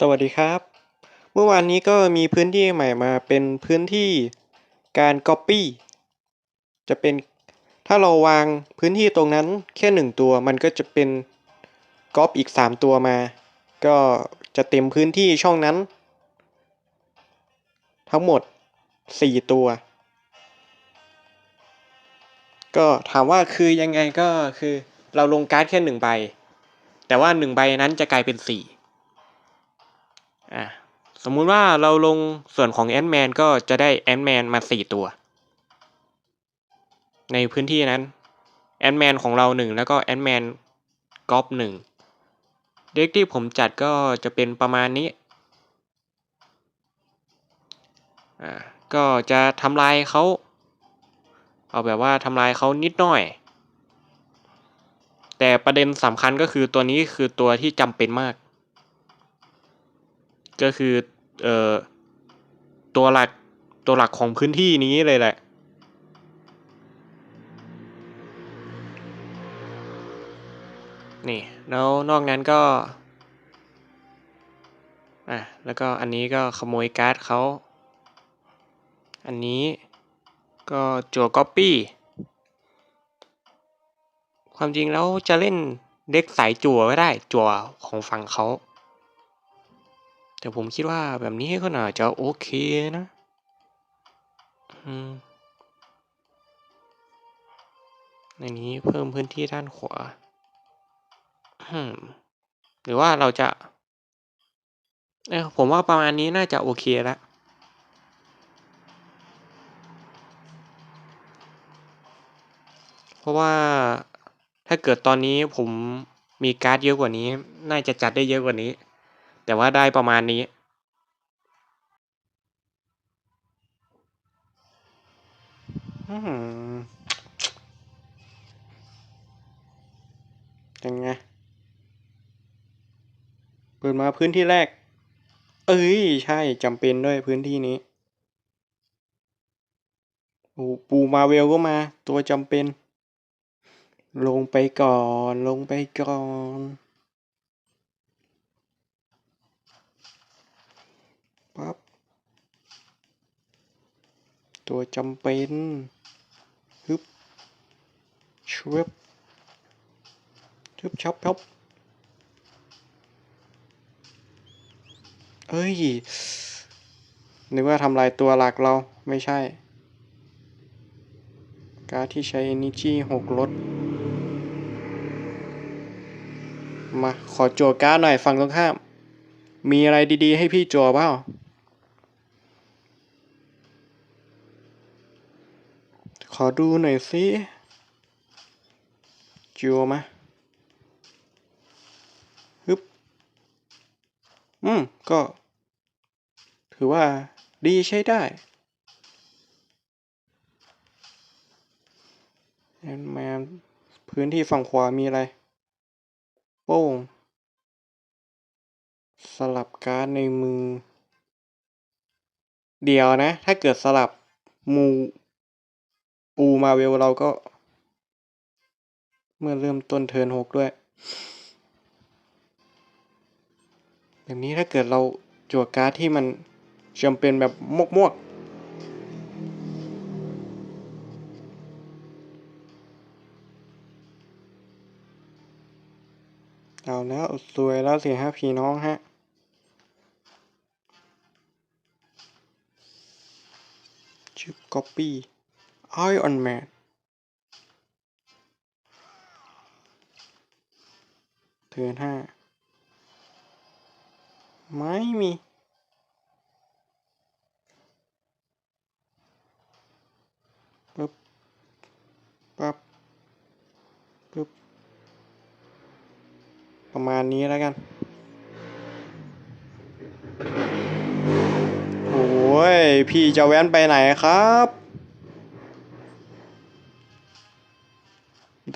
สวัสดีครับ เมื่อวานนี้ก็มีพื้นที่ใหม่มาเป็นพื้นที่การ Copy จะเป็นถ้าเราวางพื้นที่ตรงนั้นแค่หนึ่งตัว มันก็จะเป็นก๊อปอีก 3 ตัวมา ก็จะเต็มพื้นที่ช่องนั้น ทั้งหมด 4 ตัว ก็ถามว่าคือยังไงก็คือเราลงการ์ดแค่หนึ่งใบ แต่ว่าหนึ่งใบนั้นจะกลายเป็นสี่ อะสมมุติว่าเราลงส่วนของแอนแมนก็จะได้แอนแมนมาสี่ตัว ในพื้นที่นั้นแอนแมนของเราหนึ่งแล้วก็แอนแมนก๊อปหนึ่งเด็กที่ผมจัดก็จะเป็นประมาณนี้อ่าก็จะทำลายเขาเอาแบบว่าทำลายเขานิดหน่อย แต่ประเด็นสำคัญก็คือตัวนี้คือตัวที่จำเป็นมาก ก็คือเอ่อตัวหลักตัวหลักของพื้นที่นี้เลยแหละ นี่ แล้วนอกนั้นก็อะแล้วก็อันนี้ก็ขโมยการ์ดเขา อันนี้ก็จั่วก๊อปปี้ ความจริงแล้วจะเล่นเด็กสายจั่วก็ได้ จั่วของฝั่งเขา แต่ผมคิดว่าแบบนี้ก็น่าจะโอเคนะ อืมในนี้เพิ่มพื้นที่ด้านขวา หรือว่าเราจะ เออผมว่าประมาณนี้น่าจะโอเคแล้วเพราะว่าถ้าเกิดตอนนี้ผมมีการ์ดเยอะกว่านี้ น่าจะจัดได้เยอะกว่านี้ แต่ว่าได้ประมาณนี้ ยังไง เปิดมาพื้นที่แรก เอ้ย ใช่จำเป็นด้วยพื้นที่นี้โอ้ปูมาเวลก็มา ตัวจำเป็น ลงไปก่อน ลงไปก่อน ปั๊บ ตัวจำเป็นฮึบชวบชุบชับชับเอ้ย นึกว่าทำลายตัวหลักเราไม่ใช่ การที่ใช้ energy หกลด มา ขอจั่วการ์ดหน่อยฝั่งตรงข้าม มีอะไรดีๆ ให้พี่จั่วเปล่า ขอดูหน่อยสิจั่วมาฮึบ อืม ก็ ถือว่าดีใช้ได้แอนแมนพื้นที่ฝั่งขวามีอะไร โป้ง สลับการ์ดในมือ เดี๋ยวนะ ถ้าเกิดสลับมู ปูมาเวลเราก็ เมื่อเริ่มต้นเทิร์นหกด้วย แบบนี้ถ้าเกิดเราจั่วการ์ดที่มันจำเป็นแบบมกมวกๆเอาแล้วสวยแล้วสิฮะพี่น้องฮะชื่อ copy Iron Man เทิร์นห้าไม่มีปึ๊บปั๊บปึ๊บประมาณนี้แล้วกันโอ้ยพี่จะแว้นไปไหนครับ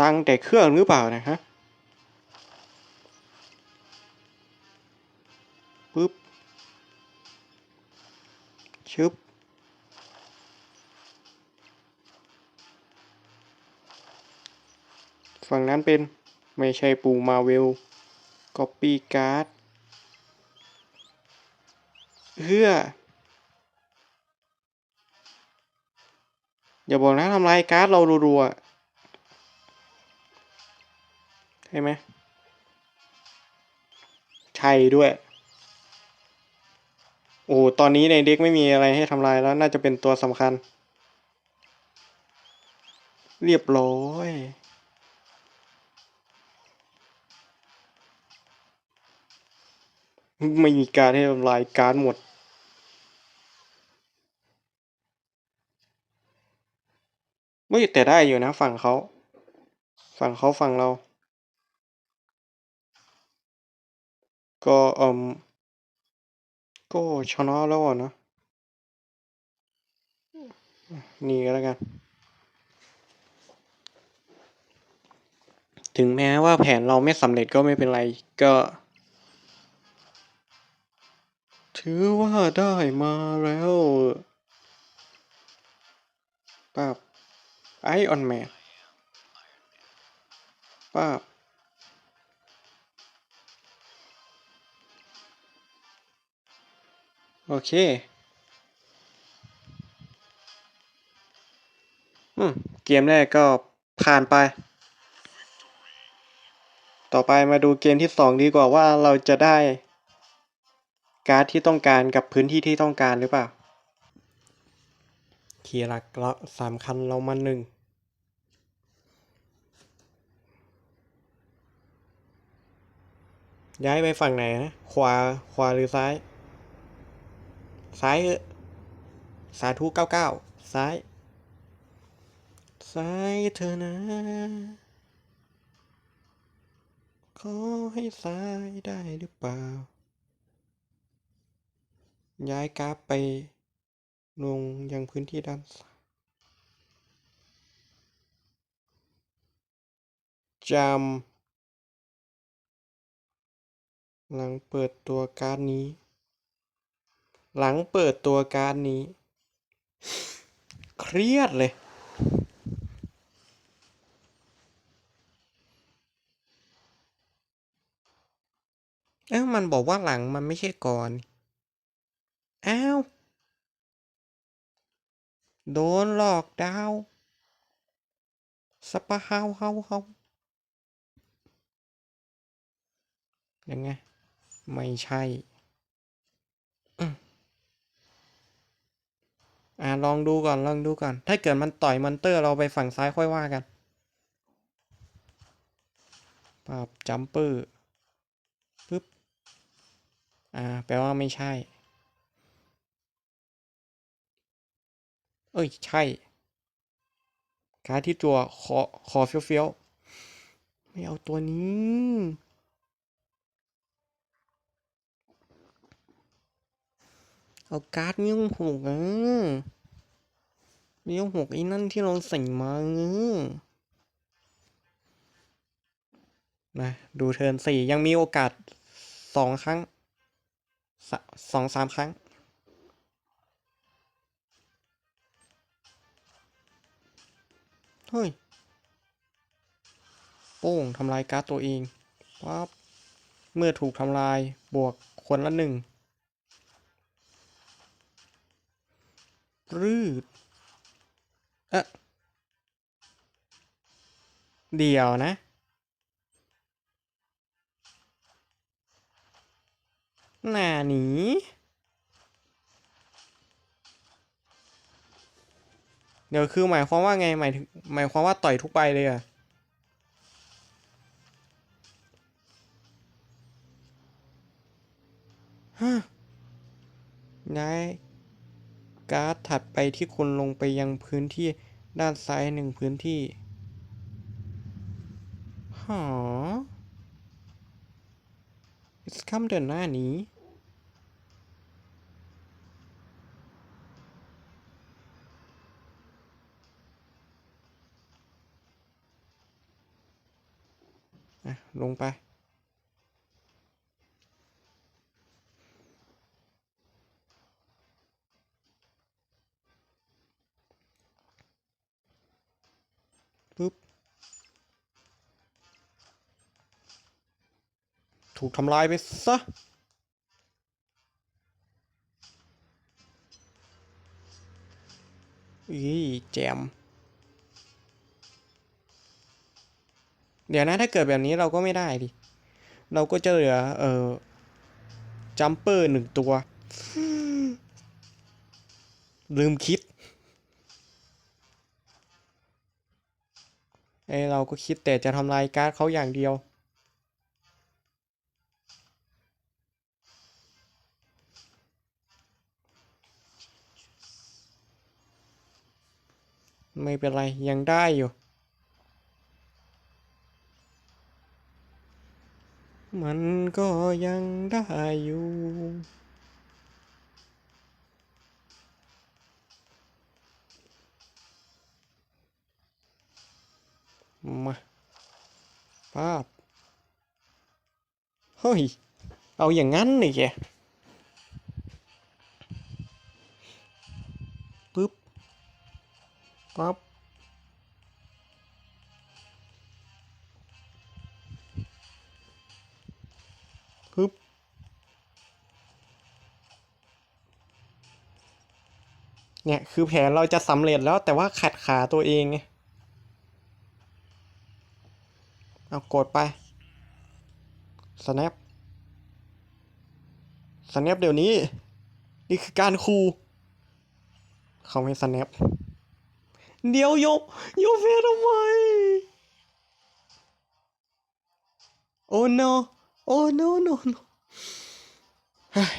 ดังแต่เครื่องหรือเปล่านะฮะปึ๊บชึบฝั่งนั้นเป็นไม่ใช่ปูมาเวล Copy Card เฮืออย่าบอกนะทำลายการ์ดเรารัวๆ ใช่ไหมใช่ด้วย โอ้ตอนนี้ในเด็กไม่มีอะไรให้ทำลายแล้วน่าจะเป็นตัวสำคัญ เรียบร้อยไม่มีการให้ทำลายการหมด ไม่แต่ได้อยู่นะฝั่งเขา ฝั่งเขาฝั่งเรา ก็เอืมก็ชนะแล้วอะนะ นี่ก็แล้วกัน ถึงแม้ว่าแผนเราไม่สำเร็จก็ไม่เป็นไรก็ ถือว่าได้มาแล้วป้าบไอออนแมนป้าบ โอเค อืม เกมแรกก็ผ่านไป ต่อไปมาดูเกมที่สองดีกว่าว่าเราจะได้ การ์ดที่ต้องการกับพื้นที่ที่ต้องการหรือเปล่าคีหลักเราสามคันเรามาหนึ่งย้ายไปฝั่งไหนนะ ขวา ขวาหรือซ้าย ซ้ายเออสาธุเก้าเก้าซ้าย ซ้ายเธอนะ ขอให้ซ้ายได้หรือเปล่า ย้ายกราฟไป ลงยังพื้นที่ด้านซ้ายจำหลังเปิดตัวการ์ดนี้ หลังเปิดตัวการนี้ เครียดเลย เอ้ามันบอกว่าหลังมันไม่ใช่ก่อน อ้าว โดนหลอกดาวสปะเฮาเฮาเฮายังไง ไม่ใช่อืม อ่าลองดูก่อนลองดูก่อน ถ้าเกิดมันต่อยมอนเตอร์เราไปฝั่งซ้ายค่อยว่ากันปรับจัมเปอร์ปึ๊บอ่าแปลว่าไม่ใช่ เอ้ย ใช่การดที่ตัวคอคอเฟี้ยวๆไม่เอาตัวนี้ เอาการ์ดนิ้วหกอะนิ้วหกไอ้นั่นที่เราใส่มาอนะดูเทิร์นสี่ยังมีโอกาสสองครั้งสสองสามครั้ง เฮ้ย โป้งทำลายการ์ดตัวเองปั๊บเมื่อถูกทำลายบวกคนละหนึ่ง รืดเอะเดี๋ยวนะ หน้าหนีเดี๋ยวคือหมายความว่าไงหมายถึงหมายความว่าต่อยทุกใบเลยอะฮะย้าย การ์ดถัดไปที่คุณลงไปยังพื้นที่ด้านซ้ายหนึ่งพื้นที่หอ It's come เดินหน้านี้อะลงไป ถูกทำลายไปซะอีแจม เดี๋ยวนะถ้าเกิดแบบนี้เราก็ไม่ได้ดิ เราก็จะเหลือ เอ่อ จัมเปอร์หนึ่งตัว ลืมคิดไอเราก็คิดแต่จะทำลายการ์ดเขาอย่างเดียว ไม่เป็นไรยังได้อยู่ มันก็ยังได้อยู่มาป้าบเฮ้ย เอาอย่างนั้นนี่แก ปั๊บปึ๊บเนี่ยคือแผนเราจะสำเร็จแล้วแต่ว่าขัดขาตัวเองไงเอากดไป snap snap เดี๋ยวนี้ นี่คือการคูเขาไม่ snap เดี๋ยวโยโยเฟทำไมโอ้ no โอ้ no no no เฮ้ย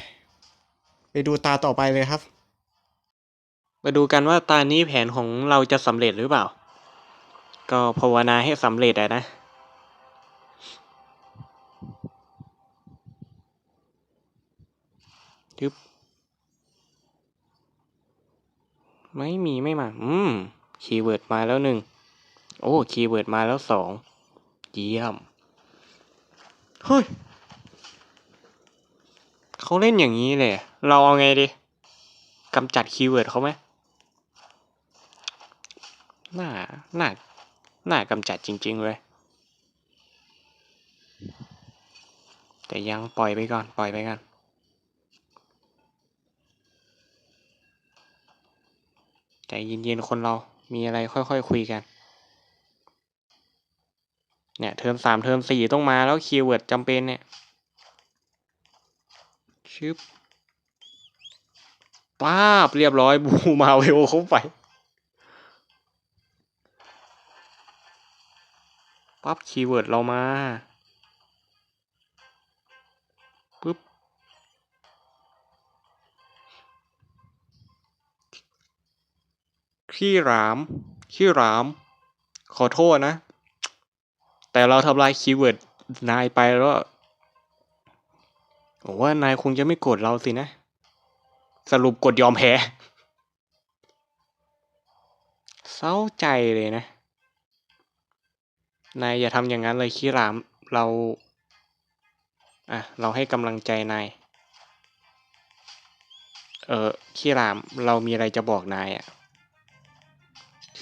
ไปดูตาต่อไปเลยครับ มาดูกันว่าตานี้แผนของเราจะสำเร็จหรือเปล่า ก็ภาวนาให้สำเร็จอะนะทึบไม่มีไม่มา อืม คีย์เวิร์ดมาแล้วหนึ่งโอ้คีย์เวิร์ดมาแล้วสองเยี่ยม เฮ้ยเขาเล่นอย่างนี้เลย เราเอาไงดีกำจัดคีย์เวิร์ดเขาไหมน่า น่า น่ากำจัดจริง ๆ เลย แต่ยังปล่อยไปก่อน ปล่อยไปก่อนใจเย็นๆคนเรา มีอะไรค่อยๆคคุยกัน เนี่ยเทอมสามเทอมสี่ต้องมาแล้วคีย์เวิร์ดจำเป็นเนี่ยชึบป้าบเรียบร้อยบูมาเวลเข้าไปปั๊บคีย์เวิร์ดเรามา ขี้ราม ขี้ราม ขอโทษนะ แต่เราทำลายคีย์เวิร์ดนายไปแล้วผมว่านายคงจะไม่โกรธเราสินะ สรุปกดยอมแพ้ เศร้าใจเลยนะ นายอย่าทำอย่างนั้นเลยขี้รามเรา อะ เราให้กำลังใจนาย เออขี้ราม เรามีอะไรจะบอกนายอะ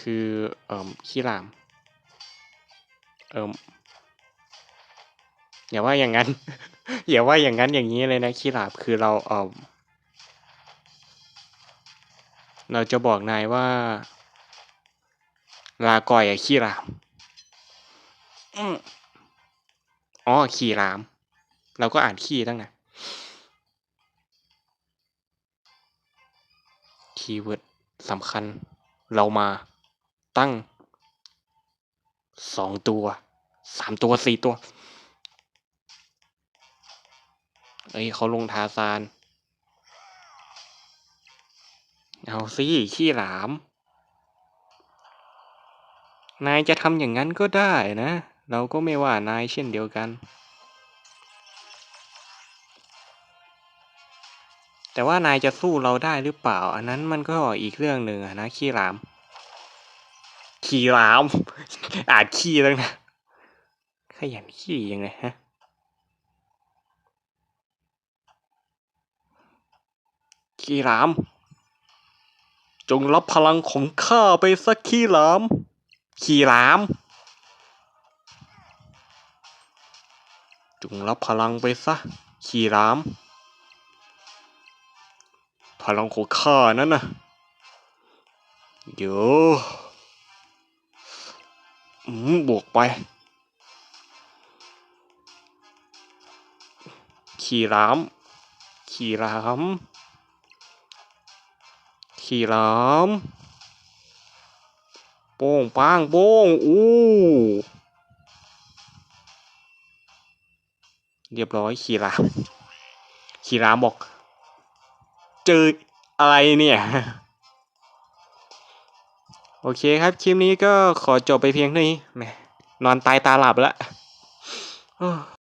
คือเอ่อขี้ราม เอ่มอย่าว่าอย่างนั้น อย่าว่าอย่างนั้นอย่างนี้เลยนะขี้หลาบคือเราเออเราจะบอกนายว่า ลาก่อยอะขี้หลามอืมอ๋อขี่หลาม เราก็อ่านขี้ตั้งนะคีย์เวิร์ดสำคัญ เรามา ตั้งสองตัวสามตัวสี่ตัวเอ้ยเขาลงทาซาน เอาสิขี้หลาม นายจะทำอย่างนั้นก็ได้นะ เราก็ไม่ว่านายเช่นเดียวกัน แต่ว่านายจะสู้เราได้หรือเปล่า อันนั้นมันก็อีกเรื่องหนึ่งนะขี้หลาม ขี้หลามอานขี้แล้วนะขยันขี้ยังไงฮะขี้หลาม จงรับพลังของข้าไปสักขี้หลาม ขี้หลามจงรับพลังไปซะขี้หลาม พลังของข้านั้นนะเยอืม บวกไป ขี่ราม ขี่ราม ขี่รามโป้งป้างโป้งอู้เรียบร้อยขี่ราม ขี่รามบอก เจออะไรเนี่ย โอเคครับ คลิปนี้ก็ขอจบไปเพียงเท่านี้แหมนอนตายตาหลับแล้ว